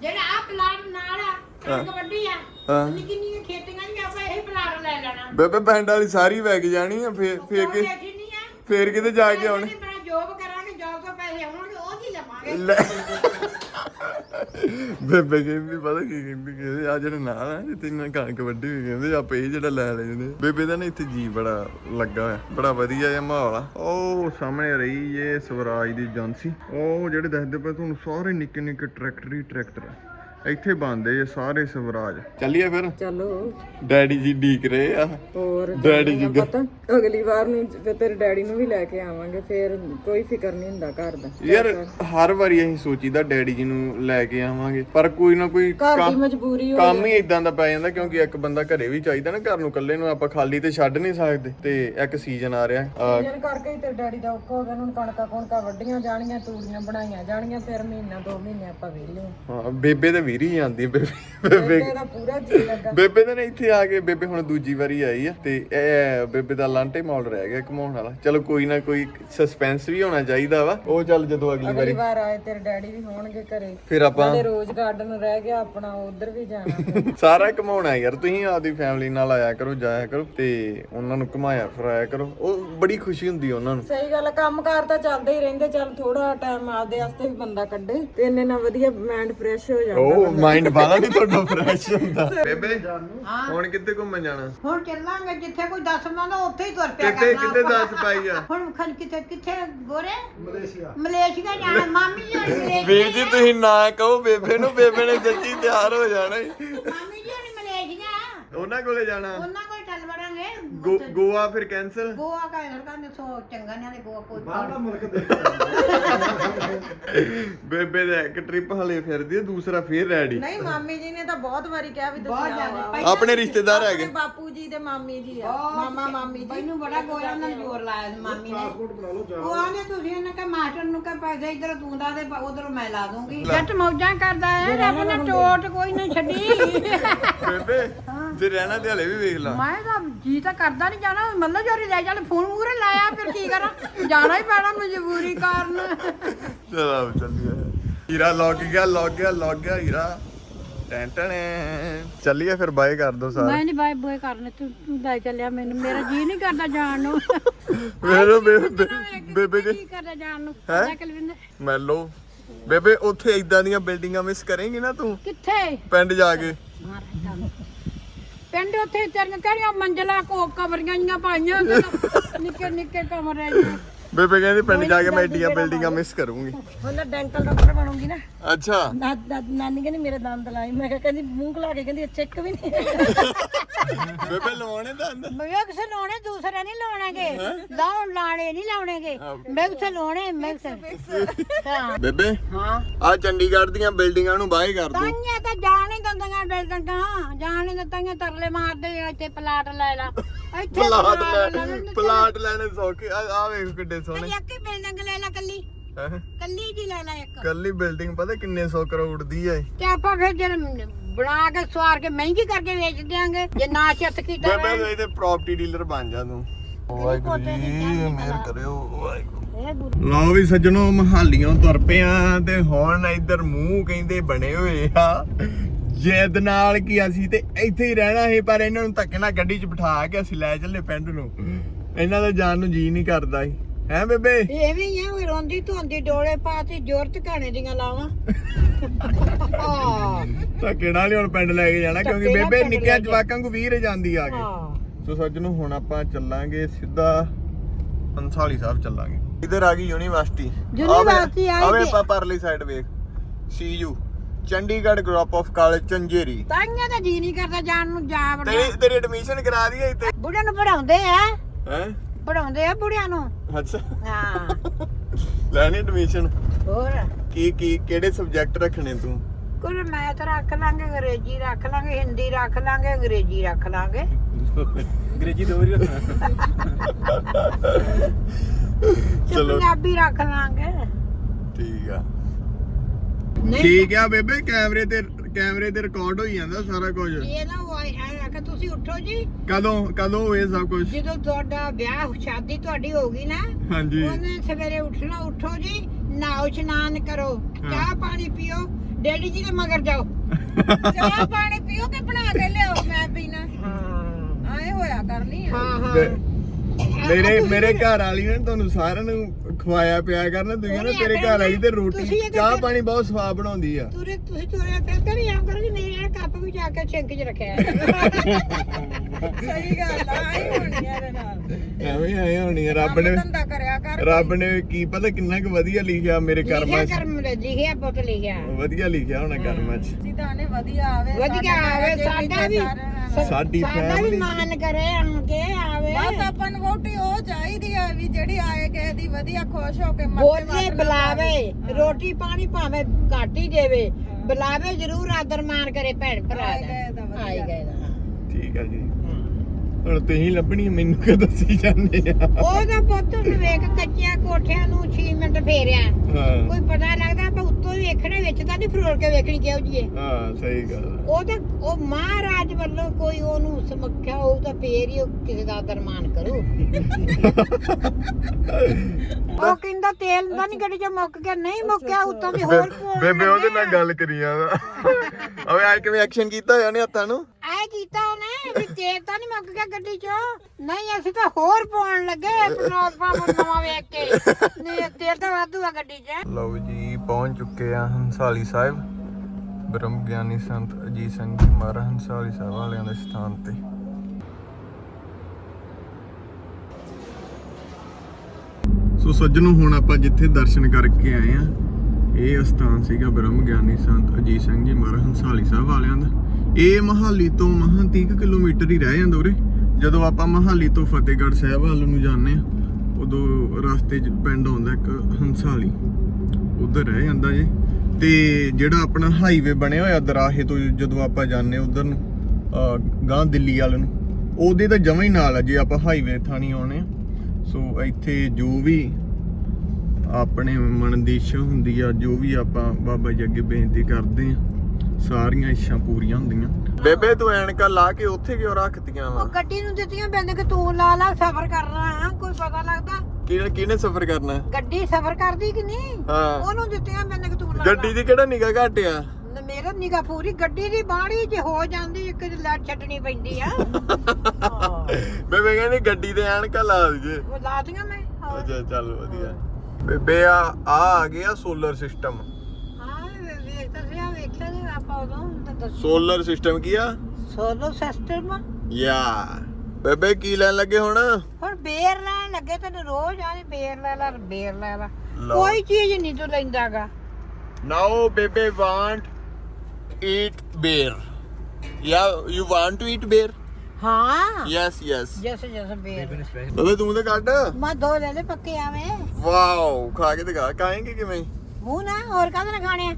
ਜਿਹੜਾ ਆ ਪਲਾਟ ਨਾਲ ਆ ਕਣਕ ਆ ਹਾਂ। ਨਿੱਕੀ ਨਿੱਕੀ ਖੇਤੀਆਂ ਨਹੀਂ ਆਪਾਂ ਇਹ ਪਲਾਟ ਲੈ ਲੈਣਾ ਬੇਬੇ ਪਿੰਡ ਵਾਲੀ ਸਾਰੀ ਵਗ ਜਾਣੀ ਆ ਫੇਰ ਫੇਰ ਕਿ ਨਹੀਂ ਆ? ਫੇਰ ਕਿਤੇ ਜਾ ਕੇ ਆਉਣੇ। ਮੈਂ ਜੋਬ ਕਰਾਂਗੇ ਜੋਬ ਤੋਂ ਪੈਸੇ ਆਉਣਗੇ ਉਹ ਹੀ ਲਵਾਂਗੇ? ਲੈ। ਬੇਬੇ ਕਹਿੰਦੀ, ਪਤਾ ਕੀ ਕਹਿੰਦੀ ਕਹਿੰਦੀ ਆ ਜਿਹੜਾ ਨਾਲ ਆ ਜਿੱਥੇ ਇਹਨਾਂ ਕਣਕ ਵੱਢੀ ਹੋਈ ਕਹਿੰਦੇ, ਆਪਾਂ ਇਹ ਜਿਹੜਾ ਲੈ ਲੈਂਦੇ ਬੇਬੇ ਦਾ ਨਾ ਇੱਥੇ ਜੀ ਬੜਾ ਲੱਗਾ ਹੋਇਆ, ਬੜਾ ਵਧੀਆ ਜਿਹਾ ਮਾਹੌਲ ਆ। ਉਹ ਸਾਹਮਣੇ ਰਹੀ ਏ ਸਵਰਾਜ ਦੀ ਏਜੰਸੀ। ਉਹ ਜਿਹੜੇ ਦੱਸਦੇ ਪਏ ਤੁਹਾਨੂੰ, ਸਾਰੇ ਨਿੱਕੇ ਨਿੱਕੇ ਟਰੈਕਟਰ ਹੀ ਟਰੈਕਟਰ ਆ। ਇੱਥੇ ਬੰਦੇ ਇਹ ਸਾਰੇ ਸਵਰਾਜ। ਚੱਲੀਏ ਫਿਰ? ਚਲੋ। ਡੈਡੀ ਜੀ ਡੀਕ ਰਹੇ ਆ। ਹੋਰ ਡੈਡੀ ਜੀ ਦਾ- ਪਤਾ ਅਗਲੀ ਵਾਰ ਨੂੰ ਫਿਰ ਤੇਰੇ ਡੈਡੀ ਨੂੰ ਵੀ ਲੈ ਕੇ ਆਵਾਂਗੇ ਫਿਰ ਕੋਈ ਫਿਕਰ ਨਹੀਂ ਹੁੰਦਾ ਘਰ ਦਾ। ਯਾਰ ਹਰ ਵਾਰੀ ਅਸੀਂ ਸੋਚੀਦਾ ਡੈਡੀ ਜੀ ਨੂੰ ਲੈ ਕੇ ਆਵਾਂਗੇ ਪਰ ਕੋਈ ਨਾ ਕੋਈ ਘਰ ਦੀ ਕੰਮ- ਮਜਬੂਰੀ ਹੋ ਕੰਮ ਹੀ ਇਦਾਂ ਦਾ ਪੈ ਜਾਂਦਾ ਕਿਉਂਕਿ ਇੱਕ ਬੰਦਾ ਘਰੇ ਵੀ ਚਾਹੀਦਾ ਨਾ ਘਰ ਨੂੰ ਇਕੱਲੇ ਨੂੰ ਆਪਾਂ ਖਾਲੀ ਤੇ ਛੱਡ ਨਹੀਂ ਸਕਦੇ ਤੇ ਇੱਕ ਸੀਜ਼ਨ ਆ ਰਿਹਾ। ਅਹ, ਜਨ ਕਰਕੇ ਹੀ ਤੇਰੇ ਡੈਡੀ ਦਾ ਔਖਾ ਹੋ ਗਿਆ ਹੁਣ ਕਣਕਾਂ ਕੁਣਕਾਂ ਵੱਡੀਆਂ ਜਾਣੀਆਂ ਤੂੜੀਆਂ ਬਣਾਈਆਂ ਜਾਣੀਆਂ ਫਿਰ ਮਹੀਨਾ ਦੋ ਮਹੀਨੇ ਆਪਾਂ ਵਿਹਲੇ ਹਾਂ ਬੇਬੇ ਤੇ ਵੀਰੀ ਜਾਂਦੀ ਬੇਬੇ ਬੇਬੇ ਇਹਦਾ ਪੂਰਾ ਜੀ ਲੱਗਾ। ਬੇਬੇ ਤਾਂ ਇੱਥੇ ਆ ਕੇ ਬੇਬੇ ਹੁਣ ਦੂਜੀ ਵਾਰੀ ਆਈ ਆ ਤੇ ਇਹ ਬੇਬੇ ਦਾ ਲਾਂਟੇ ਮਾਲ ਰਹਿ ਗਿਆ ਘਮਾਉਣ ਵਾਲਾ। ਚਲੋ ਕੋਈ ਨਾ ਕੋਈ ਸਸਪੈਂਸ ਵੀ ਹੋਣਾ ਚਾਹੀਦਾ ਵਾ। ਉਹ ਚੱਲ ਜਦੋਂ ਅਗਲੀ ਅਗਲੀ ਵਾਰੀ ਵਾਰ ਆਏ ਤੇਰੇ ਡੈਡੀ ਵੀ ਹੋਣਗੇ ਘਰੇ। ਫਿਰ ਆਪਾਂ ਤੇ ਰੋਜ਼ ਗਾਰਡਨ ਰਹਿ ਗਿਆ ਆਪਣਾ ਉਧਰ ਵੀ ਜਾਣਾ। ਸਾਰਾ ਘਮਾਉਣਾ ਯਾਰ ਤੁਸੀਂ ਆਪਦੀ ਫੈਮਿਲੀ ਨਾਲ ਆਇਆ ਕਰੋ ਜਾਇਆ ਕਰੋ ਤੇ ਉਹਨਾਂ ਨੂੰ ਘਮਾਇਆ ਫਿਰਾਇਆ ਕਰੋ। ਉਹ ਬੜੀ ਖੁਸ਼ੀ ਹੁੰਦੀ ਉਹਨਾਂ ਨੂੰ। ਸਹੀ ਗੱਲ ਕੰਮ-ਕਾਰ ਤਾਂ ਚੱਲਦੇ ਹੀ ਰਹਿੰਦੇ ਚੱਲ ਥੋੜਾ ਟਾਈਮ ਆਪਦੇ ਵਾਸਤੇ ਵੀ ਬੰਦਾ ਕੱਢੇ ਤੇ ਇੰਨੇ ਨਾਲ ਵਧੀਆ ਮਾਈਂਡ ਫਰੈਸ਼ ਹੋ ਜਾਂਦਾ। ਉਹ ਮਾਈਂਡ ਬਾਲਾ ਨਹੀਂ ਤੁਹਾਡਾ ਫਰੈਸ਼ ਹੁੰਦਾ। ਬੇਬੇ ਹੁਣ ਕਿੱਥੇ ਘੁੰਮਣ ਜਾਣਾ? ਹੁਣ ਚੱਲਾਂਗੇ ਜਿੱਥੇ ਕੋਈ ਦੱਸ ਮੰਦਾ ਉੱਥੇ ਹੀ ਤੁਰ ਪਿਆ ਕਿੱਥੇ ਕਰਨਾ ਕਿੱਥੇ। ਦੱਸ ਪਾਈ ਆ? ਹੁਣ ਖਨ ਕਿੱਥੇ ਕਿੱਥੇ ਗੋਰੇ? ਮਲੇਸ਼ੀਆ। ਮਲੇਸ਼ੀਆ ਜਾਣਾ ਮਾਮੀ ਜੀ ਹੁਣ ਮਲੇਸ਼ੀਆ ਵੀਰ ਜੀ ਤੁਸੀਂ ਨਾ ਕਹੋ ਬੇਬੇ ਨੂੰ ਬੇਬੇ ਨੇ ਸੱਚੀ ਤਿਆਰ ਹੋ ਜਾਣਾ। ਮਾਮੀ ਜੀ ਹੁਣ ਮਲੇਸ਼ੀਆ। ਉਹਨਾਂ ਕੋਲੇ ਜਾਣਾ। ਉਹਨਾਂ ਕੋਲ ਗੋ- ਗੋਆ ਫਿਰ ਕੈਨਸਲ ਗੋਆ ਕਾ ਹਲਕਾ ਨੇ ਸੋ ਚੰਗਾ ਨੇ ਦੇ ਗੋਆ ਕੋਈ ਬੇਬੇ ਦਾ ਇੱਕ ਟ੍ਰਿਪ ਹਲੇ ਫਿਰਦੀ ਆ ਦੂਸਰਾ ਫੇਰ ਰੈਡੀ ਨਹੀਂ ਮਾਮੀ ਜੀ ਨੇ ਤਾਂ ਬਹੁਤ ਵਾਰੀ ਕਿਹਾ ਵੀ ਬਹੁਤ ਤੁਸੀਂ ਜ਼ਿਆਦਾ ਆਓ। ਪਹਿਲਾਂ ਆਪਣੇ ਰਿਸ਼ਤੇਦਾਰ ਹੈਗੇ। ਆਪਣੇ ਬਾਪੂ ਜੀ ਤੇ ਮਾਮੀ ਜੀ ਆ। ਮਾਮਾ ਮਾਮੀ ਜੀ। ਮੈਨੂੰ ਬੜਾ ਗੋਇਆ ਨਾਲ ਜ਼ੋਰ ਲਾਇਆ ਸੀ ਮਾਮੀ ਨੇ। ਉਹ ਆਂਦੇ ਤੁਸੀਂ ਇਹਨਾਂ ਕਾ ਮਾਸਟਰ ਨੂੰ ਕਹ ਪੈਸੇ ਇਧਰ ਤੂੰ ਦਾ ਦੇ ਉਧਰ ਮੈਂ ਲਾ ਦੂੰਗੀ। ਜੱਟ ਮੌਜਾਂ ਕਰਦਾ ਹੈ ਰੱਬ ਨੇ ਟੋਟ ਕੋਈ ਨਹੀਂ ਛੱਡੀ। ਬੇਬੇ ਜੇ ਰਹਿਣਾ ਤੇ ਹਲੇ ਵੀ ਵੇਖ ਲਾ। ਮੈਂ ਤਾਂ ਜੀ ਤਾਂ ਕਰਦਾ ਨਹੀਂ ਜਾਣਾ ਮੱਲਾ ਜੋਰੀ ਲੈ ਚੱਲ ਫੋਨ ਮੂਰੇ ਲਾਇਆ ਫਿਰ ਕੀ ਕਰਾਂ? ਜਾਣਾ ਹੀ ਪੈਣਾ ਮਜਬੂਰੀ ਕਾਰਨ। ਚਲੋ ਚੱਲੀਏ ਹੀਰਾ ਲੌਗ ਗਿਆ ਲੌਗ ਗਿਆ ਲੌਗ ਗਿਆ ਹੀਰਾ। ਟੈਂ ਟੈਂ ਚੱਲੀਏ ਫਿਰ ਬਾਏ ਕਰ ਦੋ ਸਾਰੇ। ਮੈਂ ਨਹੀਂ ਬਾਈ ਬੋਏ ਕਰਨੇ ਤੂੰ ਤੂੰ ਲੈ ਚੱਲਿਆ ਮੈਨੂੰ। ਮੇਰਾ ਜੀ ਨਹੀਂ ਕਰਦਾ ਜਾਣ ਨੂੰ। ਮੇਰੇ ਬੇਬੇ ਜੀ ਕੀ ਕਰਦਾ ਜਾਣ ਨੂੰ? ਹੈਂ? ਕੁਲਵਿੰਦਰ। ਮੈਲੋ ਬੇਬੇ ਉੱਥੇ ਇਦਾਂ ਦੀਆਂ ਬਿਲਡਿੰਗਾਂ ਮਿਸ ਕਰੇਂਗੀ ਨਾ ਤੂੰ। ਕਿੱਥੇ? ਪਿੰਡ ਜਾ ਕੇ। ਪਿੰਡ ਉੱਥੇ ਤੇਰੀਆਂ ਕਿਹੜੀਆਂ ਮੰਜ਼ਲਾਂ ਕੋਕ ਕਵਰੀਆਂ ਜੀਆਂ ਪਾਈਆਂ ਹੁੰਦੀਆਂ, ਨਿੱਕੇ ਨਿੱਕੇ ਕਮਰੇ ਜਿਹੇ। ਬੇਬੇ ਕਹਿੰਦੀ ਪਿੰਡ ਜਾ ਕੇ ਮੈਂ ਏਡੀਆਂ ਬਿਲਡਿੰਗਾਂ ਮਿਸ ਕਰੂੰਗੀ। ਹੁਣ ਡੈਂਟਲ ਡਾਕਟਰ ਬਣੂਗੀ ਨਾ। ਅੱਛਾ। ਨਾ- ਨਾ- ਨਾਨੀ ਕਹਿੰਦੀ ਮੇਰੇ ਦੰਦ ਲਾਈ ਮੈਂ ਕਿਹਾ ਕਹਿੰਦੀ ਮੂੰਹ ਖਲਾ ਕੇ ਕਹਿੰਦੀ ਅੱਛਾ ਇੱਕ ਵੀ ਨਹੀਂ ਬੇਬੇ ਲਵਾਉਣੇ ਦੰਦ? ਮਿਕਸ ਲਾਉਣੇ ਦੂਸਰੇ ਨਹੀਂ ਲਾਉਣਗੇ। ਲਾਉਣ ਲਾਣੇ ਨਹੀਂ ਲਾਉਣਗੇ। ਮਿਕਸ ਲਾਉਣੇ ਮਿਕਸ ਹਾਂ। ਬੇਬੇ ਹਾਂ। ਆ ਚੰਡੀਗੜ੍ਹ ਦੀਆਂ ਬਿਲਡਿੰਗਾਂ ਨੂੰ ਬਾਏ ਕਰ ਦੋ। ਤਾਂੀਆਂ ਤਾਂ ਜਾਣ ਹੀ ਦਿੰਦੀਆਂ ਬਿਲਡਿੰਗਾਂ। ਜਾਣ ਹੀ ਦਿੱਤੀਆਂ ਤਰਲੇ ਮਾਰਦੇ ਆ, ਇੱਥੇ ਪਲਾਟ ਲੈ ਲਾ। ਇੱਥੇ ਪਲਾਟ ਲੈ ਲੈਣੇ ਪਲਾਟ ਲੈਣੇ ਸੌਖੇ। ਆ ਆ ਵੇਖ ਕਿੱਡੇ ਸੋਹਣੇ ਇੱਕ ਹੀ ਬਿਲਡਿੰਗ ਲੈ ਲਾ ਕੱਲੀ। ਹੈਂ। ਕੱਲੀ ਜੀ ਲੈ ਲਾ ਇੱਕ। ਕੱਲੀ ਬਿਲਡਿੰਗ ਪਤਾ ਕਿੰਨੇ ਸੌ ਕਰੋੜ ਦੀ ਹੈ ਤੇ ਆਪਾਂ ਫਿਰ ਜਦ ਬਣਾ ਕੇ ਸਵਾਰ ਕੇ ਮਹਿੰਗੀ ਕਰਕੇ ਵੇਚ ਦਿਆਂਗੇ ਜੇ ਨਾ ਚਿੱਤ ਕੀਤਾ ਬੇਬੇ ਤੂੰ ਇਹਦੇ ਪ੍ਰਾਪਰਟੀ ਡੀਲਰ ਬਣ ਜਾ ਤੂੰ। ਵਾਹਿਗੁਰੂ ਜੀ ਮਿਹਰ ਕਰਿਓ ਵਾਹਿਗੁਰੂ। ਲਓ ਵੀ ਸੱਜਣੋ ਮਹਾਲੀਆਂ ਤੁਰ ਪਿਆ ਤੇ ਹੁਣ ਇੱਧਰ ਮੂੰਹ ਕਹਿੰਦੇ ਬਣੇ ਹੋਏ ਆ। ਜਿੱਦ ਨਾਲ ਕੀ ਅਸੀਂ ਤੇ ਇੱਥੇ ਹੀ ਰਹਿਣਾ ਸੀ ਪਰ ਇਹਨਾਂ ਨੂੰ ਧੱਕੇ ਨਾਲ ਗੱਡੀ 'ਚ ਬਿਠਾ ਕੇ ਅਸੀਂ ਲੈ ਚੱਲੇ ਪਿੰਡ ਨੂੰ। ਇਹਨਾਂ ਦਾ ਜਾਣ ਨੂੰ ਜੀ ਨਹੀਂ ਕਰਦਾ ਸੀ। ਹੈ ਬੇਬੇ? ਇਹ ਵੀ ਆ ਉਹ ਰੋਂਦੀ ਧੋਂਦੀ ਡੋਲੇ ਪਾਤੀ ਜ਼ੋਰ ਟਿਕਾਣੇ ਦੀਆਂ ਲਾਵਾਂ। ਹਾਂ। ਨਾਲ ਹੀ ਹੁਣ ਪਿੰਡ ਲੈ ਕੇ ਜਾਣਾ? ਕਿਉਂਕਿ ਧੱਕੇ ਨਾਲ ਬੇਬੇ ਪਿੰਡ ਨਿੱਕਿਆਂ ਲੈ ਕੇ। ਜਵਾਕਾਂ ਨੂੰ ਵੀਰ ਜਾਂਦੀ ਆ ਕੇ। ਹਾਂ। ਸੋ ਸੱਜਣੋ ਹੁਣ ਆਪਾਂ ਚੱਲਾਂਗੇ ਸਿੱਧਾ ਹੰਸਾਲੀ ਸਾਹਿਬ ਚੱਲਾਂਗੇ। ਇਧਰ ਆ ਗਈ ਯੂਨੀਵਰਸਿਟੀ। ਯੂਨੀਵਰਸਿਟੀ ਆਈ ਆਵੇ ਤੇ- ਆਪਾਂ ਪਰਲੀ ਸਾਈਡ ਵੇਖ। CU Chandigarh group of college Jhanjeri. ਤਾਈਆਂ ਤਾਂ ਜੀ ਨਹੀਂ ਕਰਦਾ ਜਾਣ ਨੂੰ ਜਾ ਵੜਨਾ ਤੇਰੀ ਤੇਰੀ ਐਡਮਿਸ਼ਨ ਕਰਾ ਦਈਏ ਇੱਥੇ। ਬੁੱਢੇ ਨੂੰ ਪੜਾਉਂਦੇ ਆ। ਹੈ? ਪੜਾਉਂਦੇ ਆ ਬੁੜਿਆਂ ਨੂੰ? ਅੱਛਾ। ਹਾਂ। ਲੈਣੀ ਐਡਮਿਸ਼ਨ ਹੋਰ? ਕੀ ਕੀ ਕਿਹੜੇ ਸਬਜੈਕਟ ਰੱਖਣੇ ਤੂੰ? ਕੁਝ ਮੈਥ ਰੱਖ ਲਾਂਗੇ ਅੰਗਰੇਜ਼ੀ ਰੱਖ ਲਾਂਗੇ ਹਿੰਦੀ ਰੱਖ ਲਾਂਗੇ ਅੰਗਰੇਜ਼ੀ ਰੱਖ ਲਾਂਗੇ। ਅੰਗਰੇਜ਼ੀ ਦੋ ਵਾਰੀ ਰੱਖਣਾ। ਚਲੋ। ਪੰਜਾਬੀ ਰੱਖ ਲਾਂਗੇ। ਠੀਕ ਆ। ਠੀਕ ਆ ਬੇਬੇ ਕੈਮਰੇ ਤੇ ਕੈਮਰੇ ਤੇ ਰਿਕਾਰਡ ਹੋਈ ਜਾਂਦਾ ਸਾਰਾ ਕੁਝ। ਇਹ ਨਾ ਉਹ ਆਏ ਆ ਕਿ ਤੁਸੀਂ ਉੱਠੋ ਜੀ। ਕਦੋਂ ਕਦੋਂ ਹੋਏ ਸਭ ਕੁਝ ਜਦੋਂ ਤੁਹਾਡਾ ਵਿਆਹ ਸ਼ਾਦੀ ਤੁਹਾਡੀ ਹੋ ਗਈ ਨਾ ਹਾਂਜੀ। ਉਹਨੇ ਸਵੇਰੇ ਉੱਠਣਾ ਉੱਠੋ ਜੀ ਨਾਓ ਇਸ਼ਨਾਨ ਕਰੋ। ਚਾਹ ਪਾਣੀ ਪੀਓ। ਡੈਡੀ ਜੀ ਦੇ ਮਗਰ ਜਾਓ। ਚਾਹ ਪਾਣੀ ਪੀਓ ਕਿ ਬਣਾ ਕੇ ਲਿਆਓ ਮੈਂ ਪੀਣਾ। ਹਾਂ। ਆਏ ਹੋਇਆ ਕਰਨੀ ਹਾਂ ਹਾਂ। ਤੇ ਮੇਰੇ ਮੇਰੇ ਘਰ ਵਾਲੀ ਨੇ ਤੁਹਾਨੂੰ ਸਾਰਿਆਂ ਨੂੰ ਖਵਾਇਆ ਪਿਆ ਕਰਨਾ ਤੁਸੀਂ ਨਾ ਤੇਰੇ ਘਰ ਵਾਲੀ ਤੇ ਰੋਟੀ ਚਾਹ ਪਾਣੀ ਬਹੁਤ ਸਵਾਦ ਬਣਾਉਂਦੀ ਆ ਤੁਰੇ ਤੁਸੀਂ ਤੁਰੇ ਫਿਰ ਕਰੀ ਆਮ ਕਰੋ ਜੀ ਮੇਰੇ ਕੱਪ ਵੀ ਜਾ ਕੇ ਛਿੰਕ 'ਚ ਰੱਖਿਆ ਹੈ। ਸਹੀ ਗੱਲ ਆ ਆਈ ਹੋਣੀ ਆ ਇਹਦੇ ਨਾਲ। ਐਵੇਂ ਆਏ ਹੋਣੀ ਆ ਰੱਬ ਨੇ ਧੰਦਾ ਕਰਿਆ ਕਰ ਰੱਬ ਨੇ ਕੀ ਪਤਾ ਕਿੰਨਾ ਕੁ ਵਧੀਆ ਲਿਖਿਆ ਮੇਰੇ ਲਿਖਿਆ ਕਰਮਾਂ 'ਚ। ਕਰਮ ਦੇ ਲਿਖਿਆ ਪੁੱਤ ਲਿਖਿਆ। ਵਧੀਆ ਲਿਖਿਆ ਹੋਣਾ ਕਰਮਾਂ 'ਚ। ਸਿੱਧਾ ਨੇ ਵਧੀਆ ਆਵੇ ਵਧੀਆ ਆਵੇ ਸਾਡਾ ਵੀ ਸਾਡੀ ਸਾਡਾ ਵੀ family- ਮਾਨ ਕਰੇ ਆਂਗੇ ਆਵੇ। ਬਸ ਆਪਾਂ ਨੂੰ ਵੋਟੀ ਉਹ ਚਾਹੀਦੀ ਆ ਵੀ ਜਿਹੜੀ ਆਏ ਕਿਸੇ ਦੀ ਵਧੀਆ ਖੁਸ਼ ਹੋ ਕੇ ਮੱਥੇ ਬੋਲੇ ਵੱਟ ਬੁਲਾਵੇ ਰੋਟੀ ਪਾਣੀ ਭਾਵੇਂ ਘੱਟ ਹੀ ਦੇਵੇ ਬੁਲਾਵੇ ਜ਼ਰੂਰ ਆਦਰ ਮਾਨ ਕਰੇ ਭੈਣ ਭਰਾ ਆਏ ਗਏ ਦਾ ਦਾ ਵਧੀਆ। ਆਈ ਗਏ ਦਾ ਠੀਕ ਆ ਜੀ। ਹੁਣ ਤੁਸੀਂ ਲੱਭਣੀ ਆ, ਮੈਨੂੰ ਕਿ ਦੱਸੀ ਜਾਂਦੇ ਆ? ਉਹਦਾ ਪੁੱਤ ਨੂੰ ਵੇਖ ਕੱਚਿਆਂ ਕੋਠਿਆਂ ਨੂੰ 6 ਮਿੰਟ ਫੇਰਿਆ। ਹਾਂ। ਕੋਈ ਪਤਾ ਲੱਗਦਾ ਆਪਾਂ ਉੱਤੋਂ ਹੀ ਵੇਖਣਾ ਵਿੱਚ ਤਾਂ ਨਹੀਂ ਫਰੋਲ ਕੇ ਵੇਖਣੀ ਕਿਹੋ ਜੀ ਹੈ ਹਾਂ ਸਹੀ ਗੱਲ ਆ। ਉਹ ਤਾਂ ਉਹ ਮਹਾਰਾਜ ਵੱਲੋਂ ਕੋਈ ਉਹਨੂੰ ਸਮੱਖਿਆ ਹੋਊ ਤਾਂ ਫੇਰ ਹੀ ਉਹ ਕਿਸੇ ਦਾ ਦਰਮਾਨ ਕਰੂ। ਉਹ ਕਹਿੰਦਾ ਤੇਲ ਦਾ ਨਹੀਂ ਗੱਡੀ ਚ ਮੁੱਕ ਗਿਆ ਨਹੀਂ ਮੁੱਕਿਆ ਉੱਤੋਂ ਦੀ ਹੋਰ ਬੇਬੇ ਉਹਦੇ ਨਾਲ ਗੱਲ ਕਰੀ ਜਾਂਦਾ ਅਵੇ ਆ ਕਿਵੇਂ ਐਕਸ਼ਨ ਕੀਤਾ ਹੋਇਆ ਨੇ ਹੱਥਾਂ ਨੂੰ? ਐ ਕੀਤਾ ਉਹਨੇ। ਵੀ ਤੇਲ ਤਾਂ ਨਹੀਂ ਮੁੱਕ ਗਿਆ ਗੱਡੀ ਚੋਂ। ਨਹੀਂ, ਅਸੀਂ ਤਾਂ ਹੋਰ ਪਾਉਣ ਲੱਗੇ ਪੈਟਰੋਲ ਪੰਪ ਨਵਾਂ ਵੇਖ ਕੇ। ਨਹੀਂ, ਤੇਲ ਤਾਂ ਵਾਧੂ ਆ ਗੱਡੀ 'ਚ। ਲਓ ਜੀ, ਪਹੁੰਚ ਚੁੱਕੇ ਆ ਹੰਸਾਲੀ ਸਾਹਿਬ। ਬ੍ਰਹਮ ਗਿਆਨੀ ਸੰਤ ਅਜੀਤ ਸਿੰਘ ਜੀ ਮਹਾਰਾਜ ਹੰਸਾਲੀ ਸਾਹਿਬ ਵਾਲਿਆਂ ਦੇ ਸਥਾਨ ਤੇ। ਸੋ ਸੱਜਣੋ, ਹੁਣ ਆਪਾਂ ਜਿੱਥੇ ਦਰਸ਼ਨ ਕਰਕੇ ਆਏ ਆ, ਇਹ ਅਸਥਾਨ ਸੀਗਾ ਬ੍ਰਹਮ ਗਿਆਨੀ ਸੰਤ ਅਜੀਤ ਸਿੰਘ ਜੀ ਮਹਾਰਾਜ ਹੰਸਾਲੀ ਸਾਹਿਬ ਵਾਲਿਆਂ ਦਾ। ਇਹ ਮਹਾਲੀ ਤੋਂ ਮਹਾਂ 30 ਕਿਲੋਮੀਟਰ ਹੀ ਰਹਿ ਜਾਂਦਾ ਉਰੇ। ਜਦੋਂ ਆਪਾਂ ਮਹਾਲੀ ਤੋਂ ਫਤਿਹਗੜ੍ਹ ਸਾਹਿਬ ਵੱਲ ਨੂੰ ਜਾਂਦੇ ਆ ਉਦੋਂ ਰਸਤੇ 'ਚ ਪਿੰਡ ਆਉਂਦਾ ਇੱਕ ਹੰਸਾਲੀ। ਉਧਰ ਰਹਿ ਜਾਂਦਾ ਜੇ। ਤੇ ਜਿਹੜਾ ਆਪਣਾ ਹਾਈਵੇ ਬਣਿਆ ਹੋਇਆ ਦਰਾਹੇ ਤੋਂ ਜਦੋਂ ਆਪਾਂ ਜਾਂਦੇ ਉਧਰ ਨੂੰ ਗਾਂ ਦਿੱਲੀ ਵੱਲ ਨੂੰ, ਉਹਦੇ ਤਾਂ ਜਮਾਂ ਹੀ ਨਾਲ ਆ ਜੇ ਆਪਾਂ ਹਾਈਵੇ ਥਾਣੀ ਆਉਣੇ ਆ ਸੋ ਇੱਥੇ ਜੋ ਵੀ ਆਪਣੇ ਮਨ ਦੀ ਇੱਛਾ ਹੁੰਦੀ ਆ, ਜੋ ਵੀ ਆਪਾਂ ਬਾਬਾ ਜੀ ਅੱਗੇ ਬੇਨਤੀ ਕਰਦੇ ਆ ਸਾਰੀਆਂ ਇੱਛਾਂ ਪੂਰੀਆਂ ਹੁੰਦੀਆਂ। ਬੇਬੇ ਤੂੰ ਐਨਕਾਂ ਲਾ ਕੇ ਉੱਥੇ ਕਿਉਂ ਰੱਖਤੀਆਂ ਉਹ ਗੱਡੀ ਨੂੰ ਦਿੱਤੀਆਂ ਬੰਦੇ ਕਿ ਤੂੰ ਲਾ ਲਾ ਸਫ਼ਰ ਕਰਨਾ ਆ ਕੋਈ ਪਤਾ ਲੱਗਦਾ? ਕਿਹਨੇ ਕਿਹਨੇ ਸਫ਼ਰ ਕਰਨਾ? ਗੱਡੀ ਸਫ਼ਰ ਕਰਦੀ ਕਿ ਨਹੀਂ? ਹਾਂ। ਉਹਨੂੰ ਦਿੱਤੀਆਂ ਬੰਦੇ ਕਿ ਤੂੰ ਲਾ ਗੱਡੀ ਦੀ ਕਿਹੜਾ ਨਿਗਾ ਘੱਟ ਆ? ਲਾ ਮੇਰਾ ਨਿਗਾ ਪੂਰੀ ਗੱਡੀ ਦੀ ਬਾੜੀ ਜੇ ਹੋ ਜਾਂਦੀ ਇੱਕ ਲੱਟ ਛੱਡਣੀ ਪੈਂਦੀ ਆ। ਹਾਂ। ਬੇਬੇ ਕਹਿੰਦੀ ਗੱਡੀ ਦੇ ਐਨਕਾਂ ਲਾ ਦਈਏ। ਉਹ ਲਾ ਦੀਆਂ ਮੈਂ ਹੋਰ। ਅੱਛਾ ਚੱਲ ਵਧੀਆ। ਬੇਬੇ ਆ ਆ ਆ ਗਿਆ ਸੋਲਰ ਸਿਸਟਮ ਵੇਖ ਤਾਂ ਸਿਆ ਵੇਖਿਆ ਨਹੀਂ ਆਪਾਂ ਉਦੋਂ ਤਾਂ ਦੱਸੋ। ਸੋਲਰ ਸਿਸਟਮ ਕੀ ਆ? ਸੋਲਰ ਸਿਸਟਮ ਯਾ ਬੇਬੇ ਕੀ ਲੈਣ ਲੱਗੇ ਹੁਣ? ਹੁਣ ਬੇਰ ਲੈਣ ਲੱਗੇ ਤੈਨੂੰ ਰੋਜ਼ ਆਣੀ ਬੇਰ ਲੈ ਲੈ ਬੇਰ ਲੈ ਲੈ। ਕੋਈ ਚੀਜ਼ ਨਹੀਂ ਤੂੰ ਲੈਂਦਾਗਾ। ਨਾਓ ਬੇਬੇ ਵਾਂਟ ਈਟ ਬੇਰ ਯਾ ਯੂ ਵਾਂਟ ਟੂ ਈਟ ਬੇਰ ਹਾਂ। ਯੈਸ ਯੈਸ ਜਸ ਜਸ ਬੇਰ ਬੇਬੇ ਤੂੰ ਤਾਂ ਕੱਢ। ਮੈਂ ਦੋ ਲੈ ਲੈ ਪੱਕੇ ਆਵੇਂ। ਵਾਓ ਖਾ ਕੇ ਦਿਖਾ। ਖਾਏਂਗੇ ਕਿਵੇਂ? ਮੂੰਹ ਨਾ ਹੋਰ ਕਾਹਦੇ ਨਾਲ ਖਾਣੇ ਆ?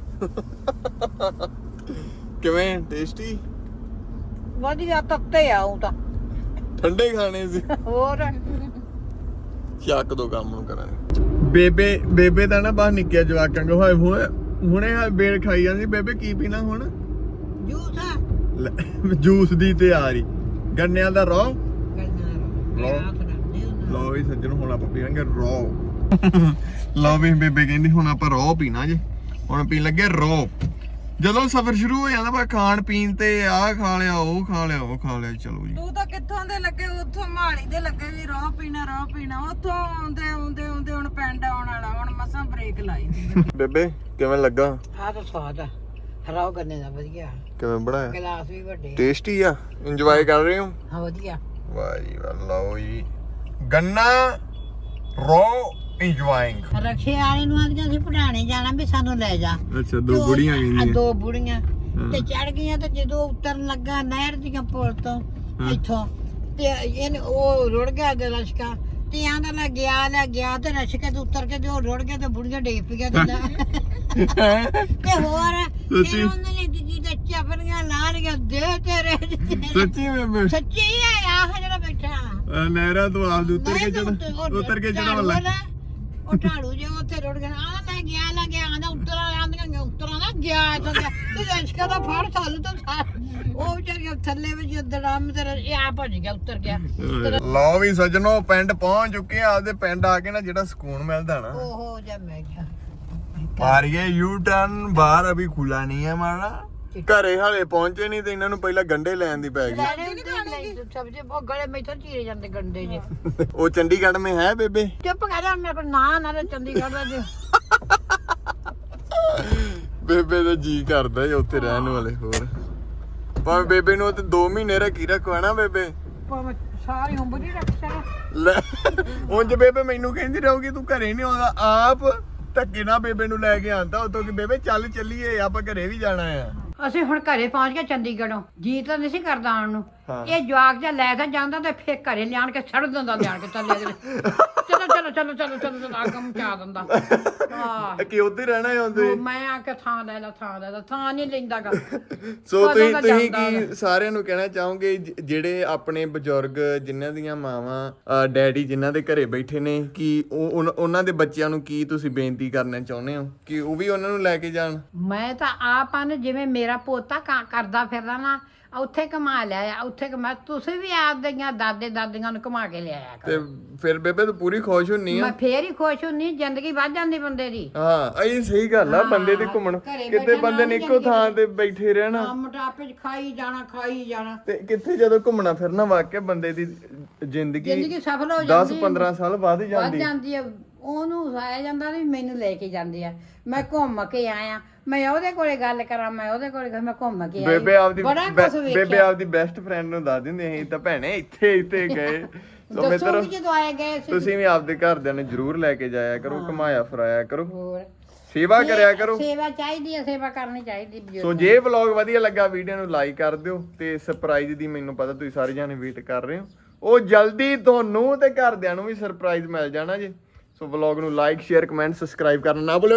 ਕਿਵੇਂ ਟੇਸਟੀ ਵਧੀਆ ਤੱਤੇ ਆ ਉਹ ਤਾਂ। ਠੰਡੇ ਖਾਣੇ ਸੀ। ਹੋਰ? ਚੱਕ ਦੋ ਕੰਮ ਨੂੰ ਕਰਾਂਗੇ। ਬੇਬੇ ਬੇਬੇ ਦਾ ਨਾ ਬਾਹਰ ਨਿੱਕਿਆ ਜਵਾਕਾਂ ਕੋ ਹੋਏ ਹੋਏ ਹੁਣੇ ਆ ਬੇਰ ਖਾਈ ਜਾਂਦੀ। ਬੇਬੇ ਕੀ ਪੀਣਾ ਹੁਣ? ਜੂਸ ਆ। ਲੈ, ਜੂਸ ਦੀ ਤਿਆਰੀ ਗੰਨਿਆਂ ਦਾ ਰੋ ਗੰਨਾ ਲਓ। ਰਾਤ ਰੱਖਦੇ ਉਹਨਾਂ ਲਓ ਵੀ ਸੱਜਣ ਹੁਣ ਆਪਾਂ ਪੀਵਾਂਗੇ ਰੋ ਲਓ ਵੀ ਬੇਬੇ ਕਹਿੰਦੀ ਹੁਣ ਆਪਾਂ ਰੋ ਪੀਣਾ ਜੇ। ਹੁਣ ਪੀਣ ਲੱਗੇ ਰੋ ਜਦੋਂ ਸਫ਼ਰ ਸ਼ੁਰੂ ਹੋ ਜਾਂਦਾ ਬਾ ਖਾਣ ਪੀਣ ਤੇ ਆਹ ਖਾ ਲਿਆ ਉਹ ਖਾ ਲਿਆ ਉਹ ਖਾ ਲਿਆ ਚਲੋ ਜੀ। ਤੂੰ ਤਾਂ ਕਿੱਥੋਂ ਦੇ ਲੱਗੇ ਉੱਥੋਂ ਮਾਲੀ ਦੇ ਲੱਗੇ ਵੀ ਰੋਹ ਪੀਣਾ ਰੋਹ ਪੀਣਾ। ਉੱਥੋਂ ਆਉਂਦੇ ਆਉਂਦੇ ਆਉਂਦੇ ਹੁਣ ਪਿੰਡ ਆਉਣ ਵਾਲਾ ਹੁਣ ਮਸਾਂ ਬ੍ਰੇਕ ਲਾਈ ਦੀ ਬੇਬੇ ਕਿਵੇਂ ਲੱਗਾ? ਆ ਤਾਂ ਸਵਾਦ ਆ। ਹਰਾਓ ਗੰਨੇ ਦਾ ਵਧੀਆ। ਕਿਵੇਂ ਬਣਾਇਆ? ਗਲਾਸ ਵੀ ਵੱਡੇ ਟੇਸਟੀ ਆ? ਇੰਜੋਏ ਕਰ ਰਹੇ ਹੋ? ਹਾਂ ਵਧੀਆ। ਵਾਹ ਜੀ ਵਾਹ ਲਓ ਜੀ। ਗੰਨਾ ਰੋ ਇੰਜੋਇੰਗ ਰਕਸ਼ੇ ਵਾਲੇ ਨੂੰ ਆਂਦੀਆਂ ਸੀ ਪਟਾਣੇ ਜਾਣਾ ਵੀ ਸਾਨੂੰ ਲੈ ਜਾ। ਅੱਛਾ ਤੇ ਦੋ ਉਹ- ਬੁੜੀਆਂ ਆ, ਕਹਿੰਦੀਆਂ ਦੋ ਬੁੜੀਆਂ। ਤੇ ਚੜ ਗਈਆਂ ਤੇ ਜਦੋਂ ਉਤਰਨ ਲੱਗਾ ਨਹਿਰ ਦੀਆਂ ਪੁਲ ਤੋਂ ਇੱਥੋਂ ਤੇ ਇਹਨੇ ਉਹ ਰੁੜ ਗਿਆ ਅੱਗੇ ਰਸ਼ਕਾ ਤੇ ਆਂਦਾ ਲੈ ਗਿਆ ਲੈ ਗਿਆ ਤੇ ਰਸ਼ ਕੇ ਤੇ ਉਤਰ ਕੇ ਤੇ ਉਹ ਰੁੜ ਗਿਆ ਤੇ ਬੁੜੀਆਂ ਡੇਪ ਪਿਆ ਤੇ ਲੈ। ਤੇ ਹੋਰ ਫਿਰ ਉਹਨਾਂ ਨੇ ਜੀ ਤੇ ਚਪਲੀਆਂ ਲਾ ਲੀਆਂ ਦੇ ਤੇਰੇ ਸੱਚੀ ਬੇਬੇ ਸੱਚੀ ਹੈ ਆਹ ਜਿਹੜਾ ਬੈਠਾ। ਨਹਿਰਾ ਤੋਂ ਆਪ ਦੇ ਉੱਤਰ ਕੇ ਚੜ ਉੱਤਰ ਕੇ ਚੜਾਉਣ ਲੱਗ ਉਹ ਜੇ ਉੱਥੇ ਰੁੜ ਗਿਆ ਆ ਮੈਂ ਗਿਆ ਨਾ ਗਿਆ ਆਂਦਾ ਉੱਤਰਾ ਆਂਦੀਆਂ ਉੱਤਰਾ ਨਾ ਗਿਆ ਤਾਂ ਤੇ ਜੰਸ਼ਕਾ ਦਾ ਫੜ ਥੱਲ ਤੋਂ ਸਾਰ- ਉਹ ਵਿਚਾਰੀ ਥੱਲੇ ਵਿੱਚ ਦੜਮ ਤੇ ਇਹ ਆ ਭੱਜ ਗਿਆ ਉੱਤਰ ਗਿਆ। ਲਓ ਵੀ ਸੱਜਣੋ ਪਿੰਡ ਪਹੁੰਚ ਚੁੱਕੇ ਆ ਆਪਦੇ ਪਿੰਡ ਆ ਕੇ ਨਾ ਜਿਹੜਾ ਸਕੂਨ ਮਿਲਦਾ ਨਾ। ਉਹ ਹੋ ਮੈਂ ਕਿਹਾ। ਮਾਰੀਏ ਯੂ ਟਰਨ ਬਾਹਰ ਅਭੀ ਖੁੱਲਾ ਨਹੀਂ ਹੈ ਮਾਰਾ ਘਰੇ ਹਾਲੇ ਪਹੁੰਚੇ ਨਹੀਂ ਤੇ ਇਹਨਾਂ ਨੂੰ ਪਹਿਲਾਂ ਗੰਡੇ ਲੈਣ ਦੀ ਪੈ ਗਈ। ਉਹ ਚੰਡੀਗੜ੍ਹ ਮੇ ਹੈ ਬੇਬੇ? ਚੁੱਪ ਕਰ ਜਾ ਮੇਰੇ ਕੋਲ ਨਾਂ ਨਾ ਲੈ ਚੰਡੀਗੜ੍ਹ ਦਾ ਜੇ। ਬੇਬੇ ਦਾ ਜੀ ਕਰਦਾ ਏ ਉੱਥੇ ਰਹਿਣ ਵਾਲੇ ਹੋਰ। ਭਾਵੇਂ ਬੇਬੇ ਨੂੰ ਉੱਥੇ 2 ਮਹੀਨੇ ਰੱਖੀ ਰੱਖੋ ਨਾ ਬੇਬੇ? ਭਾਵੇਂ ਸਾਰੀ ਉਮਰ ਹੀ ਰੱਖ ਸਕਾ ਲੈ ਉਂਝ ਬੇਬੇ ਮੈਨੂੰ ਕਹਿੰਦੀ ਰਹੂਗੀ ਤੂੰ ਘਰੇ ਨਹੀਂ ਆਉਂਦਾ ਆਪ ਧੱਕੇ ਨਾਲ ਬੇਬੇ ਨੂੰ ਲੈ ਕੇ ਆਂਦਾ ਉਤੋਂ ਕਿ ਬੇਬੇ ਚੱਲ ਚੱਲੀਏ ਆਪਾਂ ਘਰੇ ਵੀ ਜਾਣਾ ਆ। ਅਸੀਂ ਹੁਣ ਘਰੇ ਪਹੁੰਚ ਗਏ ਚੰਡੀਗੜ੍ਹੋਂ। ਜੀ ਤਾਂ ਨਹੀਂ ਸੀ ਕਰਦਾ ਆਉਣ ਨੂੰ। ਹਾਂ। ਇਹ ਜਵਾਕ ਜਾਂ ਲੈ ਕੇ ਜਾਂਦਾ ਤੇ ਫੇਰ ਘਰੇ ਲਿਆਣ ਕੇ ਛੱਡ ਦਿੰਦਾ ਲਿਆਣ ਕੇ ਚੱਲੇ ਅਗਲੇ ਚਲੋ ਚਲੋ ਚਲੋ ਚਲੋ ਚਲੋ ਚਲੋ ਅੱਗ ਮਚਾ ਦਿੰਦਾ। ਆਹ ਕਿ ਉੱਥੇ ਰਹਿਣਾ ਹੈ ਹੁੰਦੇ ਉਹ ਮੈਂ ਆ ਕੇ ਥਾਂ ਲੈ ਲਾ ਥਾਂ ਲੈ ਲਾ ਥਾਂ ਨਹੀਂ ਲੈਂਦਾਗਾ। ਸੋ ਤੁਸੀਂ ਦਾ ਤੁਸੀਂ ਜਾਂਦਾ ਕੀ ਸਾਰਿਆਂ ਨੂੰ ਕਹਿਣਾ ਚਾਹੋਗੇ ਜ- ਜਿਹੜੇ ਆਪਣੇ ਬਜ਼ੁਰਗ ਜਿਨ੍ਹਾਂ ਦੀਆਂ ਮਾਵਾਂ ਡੈਡੀ ਜਿਨ੍ਹਾਂ ਦੇ ਘਰੇ ਬੈਠੇ ਨੇ ਕਿ ਉਹ ਉਨ- ਉਹਨਾਂ ਦੇ ਬੱਚਿਆਂ ਨੂੰ ਕੀ ਤੁਸੀਂ ਬੇਨਤੀ ਕਰਨਾ ਚਾਹੁੰਦੇ ਹੋ? ਕਿ ਉਹ ਵੀ ਉਹਨਾਂ ਨੂੰ ਲੈ ਕੇ ਜਾਣ? ਮੈਂ ਤਾਂ ਆਪਾਂ ਨੂੰ ਜਿਵੇਂ ਮੇਰਾ ਪੋਤਾ ਕਾ- ਕਰਦਾ ਫਿਰਦਾ ਨਾ ਉੱਥੇ ਕਮਾ ਲਿਆ ਉੱਥੇ ਕਮਾ ਤੁਸੀਂ ਵੀ ਆਪਦੀਆਂ ਦਾਦੇ ਦਾਦੀਆਂ ਨੂੰ ਕਮਾ ਕੇ ਲਿਆਇਆ ਤੇ ਕਰੋ। ਫਿਰ ਬੇਬੇ ਤੂੰ ਪੂਰੀ ਖੁਸ਼ ਹੁੰਨੀ ਆ? ਮੈਂ ਫੇਰ ਹੀ ਖੁਸ਼ ਹੁੰਨੀ ਜ਼ਿੰਦਗੀ ਵੱਧ ਜਾਂਦੀ ਬੰਦੇ ਦੀ। ਹਾਂ ਇਹ ਸਹੀ ਗੱਲ ਆ ਬੰਦੇ ਦੇ ਘੁੰਮਣ। ਘਰੇ ਕਿਤੇ ਬੈਠੇ ਬੰਦੇ ਨੇ ਨਾਲ ਇੱਕੋ ਥਾਂ ਤੇ ਬੈਠੇ ਰਹਿਣਾ। ਆ ਮੋਟਾਪੇ ਚ ਖਾਈ ਜਾਣਾ ਖਾਈ ਜਾਣਾ। ਤੇ ਕਿੱਥੇ ਜਦੋਂ ਘੁੰਮਣਾ ਫਿਰਨਾ ਵਾਕਿਆ ਬੰਦੇ ਦੀ ਜ਼ਿੰਦਗੀ ਜ਼ਿੰਦਗੀ ਸਫਲ ਹੋ 10 ਜਾਂਦੀ। 15 ਸਾਲ ਵੱਧ ਵੱਧ ਜਾਂਦੀ। ਜਾਂਦੀ ਆ। ਉਹਨੂੰ ਆਇਆ ਜਾਂਦਾ ਵੀ ਮੈਨੂੰ ਲੈ ਕੇ ਜਾਂਦੇ ਆ। ਮੈਂ ਘੁੰਮ ਕੇ ਆਇਆ। ਮੈਂ ਉਹਦੇ ਕੋਲੇ ਗੱਲ ਕਰਾਂ ਮੈਂ ਉਹਦੇ ਕੋਲੇ ਗੱਲ- ਮੈਂ ਘੁੰਮ ਕੇ ਆਈ। ਬੇਬੇ ਆਪਦੀ ਬੜਾ ਬੈ- ਕੁਝ ਬੇਬੇ ਵੇਖਿਆ ਆਪਦੀ ਬੈਸਟ ਫਰੈਂਡ ਨੂੰ ਦੱਸ ਦਿੰਦੇ ਅਸੀਂ ਤਾਂ ਭੈਣੇ ਇੱਥੇ ਇੱਥੇ ਗਏ। ਸੋ ਮਿੱਤਰੋ ਦੱਸੋਗੇ ਜਦੋਂ ਆਏ ਗਏ ਸੀ। ਤੁਸੀਂ ਵੀ ਆਪਦੇ ਘਰਦਿਆਂ ਨੂੰ ਜ਼ਰੂਰ ਲੈ ਕੇ ਜਾਇਆ ਕਰੋ ਘੁਮਾਇਆ ਫਿਰਾਇਆ ਕਰੋ। ਹੋਰ। ਸੇਵਾ ਕਰਿਆ ਕਰੋ। ਸੇਵਾ ਚਾਹੀਦੀ ਹੈ ਸੇਵਾ ਕਰਨੀ ਚਾਹੀਦੀ ਬਜ਼ੁਰਗ ਸੋ ਜੇ ਵਲੌਗ ਵਧੀਆ ਲੱਗਾ ਵੀਡੀਓ ਨੂੰ ਲਾਈਕ ਕਰ ਦਿਓ ਤੇ ਸਰਪ੍ਰਾਈਜ਼ ਦੀ ਮੈਨੂੰ ਪਤਾ ਤੁਸੀਂ ਸਾਰੇ ਜਾਣੇ ਵੇਟ ਕਰ ਰਹੇ ਹੋ। ਉਹ ਜਲਦੀ ਤੁਹਾਨੂੰ ਤੇ ਘਰਦਿਆਂ ਨੂੰ ਵੀ ਸਰਪ੍ਰਾਈਜ਼ ਮਿਲ ਜਾਣਾ ਜੀ। ਸੋ ਵਲੌਗ ਨੂੰ ਲਾਈਕ ਸ਼ੇਅਰ ਕਮੈਂਟ ਸਬਸਕ੍ਰਾਈਬ ਕਰਨਾ ਨਾ ਭੁੱਲਿਓ।